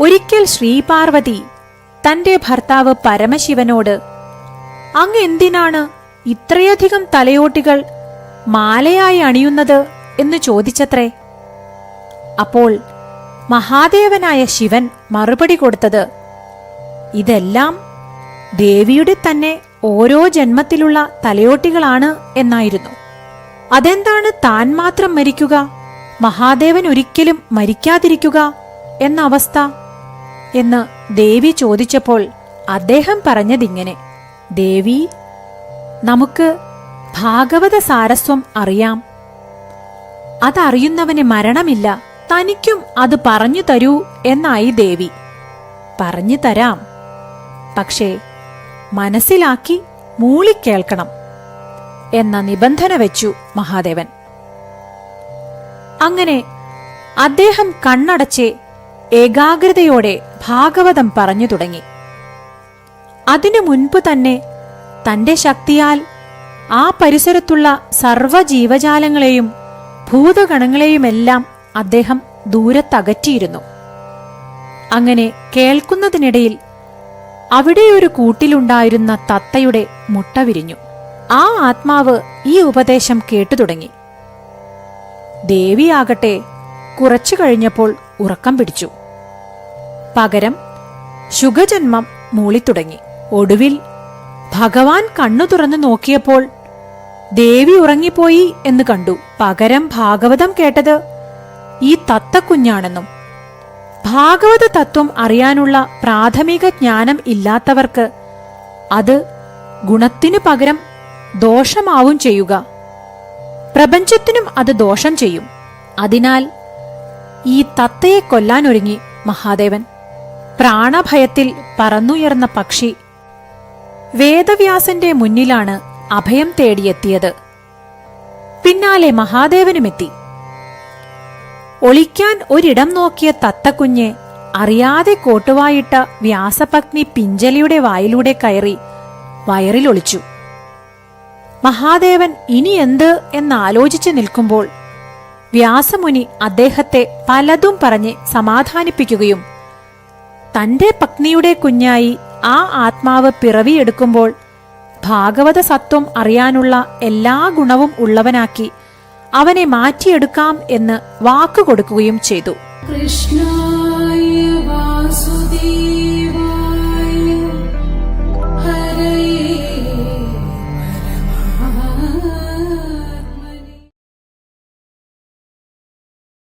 ഒരിക്കൽ ശ്രീപാർവതി തന്റെ ഭർത്താവ് പരമശിവനോട് അങ്ങ് എന്തിനാണ് ഇത്രയധികം തലയോട്ടികൾ മാലയായി അണിയുന്നത്? എന്ന് ചോദിച്ചത്രേ. അപ്പോൾ മഹാദേവനായ ശിവൻ മറുപടി കൊടുത്തത് ഇതെല്ലാം ദേവിയുടെ തന്നെ ഓരോ ജന്മത്തിലുള്ള തലയോട്ടികളാണ് എന്നായിരുന്നു. അതെന്താണ് താൻ മാത്രം മരിക്കുക? മഹാദേവൻ ഒരിക്കലും മരിക്കാതിരിക്കുക എന്ന അവസ്ഥ എന്ന് ദേവി ചോദിച്ചപ്പോൾ അദ്ദേഹം പറഞ്ഞതിങ്ങനെ ദേവി നമുക്ക് ഭാഗവത സാരസ്വം അറിയാം. അതറിയുന്നവന് മരണമില്ല. തനിക്കും അത് പറഞ്ഞു തരൂ എന്നായി ദേവി. പറഞ്ഞു തരാം. പക്ഷേ മനസ്സിലാക്കി മൂളിക്കേൾക്കണം എന്ന നിബന്ധന വെച്ചു മഹാദേവൻ. അങ്ങനെ അദ്ദേഹം കണ്ണടച്ച് ഏകാഗ്രതയോടെ ഭാഗവതം പറഞ്ഞു തുടങ്ങി. അതിനു മുൻപ് തന്നെ തന്റെ ശക്തിയാൽ ആ പരിസരത്തുള്ള സർവജീവജാലങ്ങളെയും ഭൂതഗണങ്ങളെയുമെല്ലാം അദ്ദേഹം ദൂരത്തകറ്റിയിരുന്നു. അങ്ങനെ കേൾക്കുന്നതിനിടയിൽ അവിടെയൊരു കൂട്ടിലുണ്ടായിരുന്ന തത്തയുടെ മുട്ട വിരിഞ്ഞു. ആ ആത്മാവ് ഈ ഉപദേശം കേട്ടു തുടങ്ങി. ദേവിയാകട്ടെ കുറച്ചു കഴിഞ്ഞപ്പോൾ ഉറക്കം പിടിച്ചു. പകരം ശുഗജന്മം മൂളിത്തുടങ്ങി. ഒടുവിൽ ഭഗവാൻ കണ്ണു തുറന്നു നോക്കിയപ്പോൾ ദേവി ഉറങ്ങിപ്പോയി എന്ന് കണ്ടു. പകരം ഭാഗവതം കേട്ടത് ഈ തത്തക്കുഞ്ഞാണെന്നും ഭാഗവത തത്വം അറിയാനുള്ള പ്രാഥമിക ജ്ഞാനം ഇല്ലാത്തവർക്ക് അത് ഗുണത്തിനു പകരം ദോഷമാവും ചെയ്യുക. പ്രപഞ്ചത്തിനും അത് ദോഷം ചെയ്യും. അതിനാൽ ഈ തത്തയെ കൊല്ലാനൊരുങ്ങി മഹാദേവൻ. പ്രാണഭയത്തിൽ പറന്നുയർന്ന പക്ഷി വേദവ്യാസന്റെ മുന്നിലാണ് അഭയം തേടിയെത്തിയത്. പിന്നാലെ മഹാദേവനുമെത്തി. ഒളിക്കാൻ ഒരിടം നോക്കിയ തത്തക്കുഞ്ഞ് അറിയാതെ കോട്ടുവായിട്ട വ്യാസപത്നി പിഞ്ചലിയുടെ വായിലൂടെ കയറി വയറിൽ ഒളിച്ചു മഹാദേവൻ ഇനി എന്ത് എന്നാലോചിച്ചു നിൽക്കുമ്പോൾ വ്യാസമുനി അദ്ദേഹത്തെ പലതും പറഞ്ഞ് സമാധാനിപ്പിക്കുകയും തന്റെ പത്നിയുടെ കുഞ്ഞായി ആ ആത്മാവ് പിറവിയെടുക്കുമ്പോൾ ഭാഗവത സത്വം അറിയാനുള്ള എല്ലാ ഗുണവും ഉള്ളവനാക്കി അവനെ മാറ്റിയെടുക്കാം എന്ന് വാക്കുകൊടുക്കുകയും ചെയ്തു. കൃഷ്ണ